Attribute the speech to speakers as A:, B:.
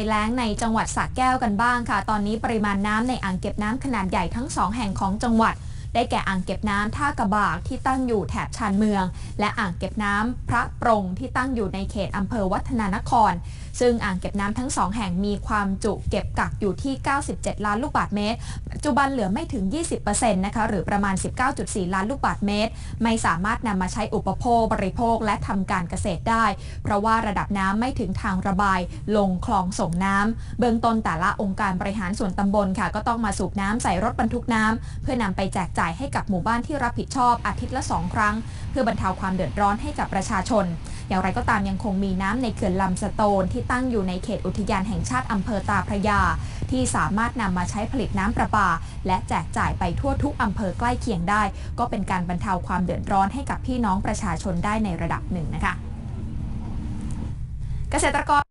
A: ภัยแล้งในจังหวัดสระแก้วกันบ้างค่ะ ตอนนี้ปริมาณน้ำในอ่างเก็บน้ำขนาดใหญ่ทั้งสองแห่งของจังหวัด ได้แก่อ่างเก็บน้ำท่ากระบากที่ตั้งอยู่แถบชานเมือง และอ่างเก็บน้ำพระปรงที่ตั้งอยู่ในเขตอำเภอวัฒนานคร ซึ่งอ่างเก็บน้ำทั้งสองแห่งมีความจุเก็บกักอยู่ที่ 97 ล้านลูกบาศก์เมตร ปัจจุบันเหลือไม่ถึง 20%นะคะหรือประมาณ 19.4 ล้านลูกบาศก์เมตร ไม่สามารถนำมาใช้อุปโภคบริโภคและทำการเกษตรได้ เพราะว่าระดับน้ำไม่ถึงทางระบาย ลงคลองส่งน้ำเบื้องต้นแต่ละองค์การบริหารส่วนตำบลค่ะ ก็ต้องมาสูบน้ำใส่รถบรรทุกน้ำเพื่อนำไปแจกจ่ายให้กับหมู่บ้านที่รับผิดชอบอาทิตย์ละสองครั้ง เพื่อบรรเทาความเดือดร้อนให้กับประชาชน อย่างไรก็ตามยังคงมีน้ำในเขื่อนลำสโตน ที่ตั้งอยู่ในเขตอุทยานแห่งชาติอำเภอตาพระยา ที่สามารถนำมาใช้ผลิตน้ำประปา และแจกจ่ายไปทั่วทุกอำเภอใกล้เคียงได้ ก็เป็นการบรรเทาความเดือดร้อนให้กับพี่น้องประชาชนได้ในระดับหนึ่งนะคะ เกษตรกร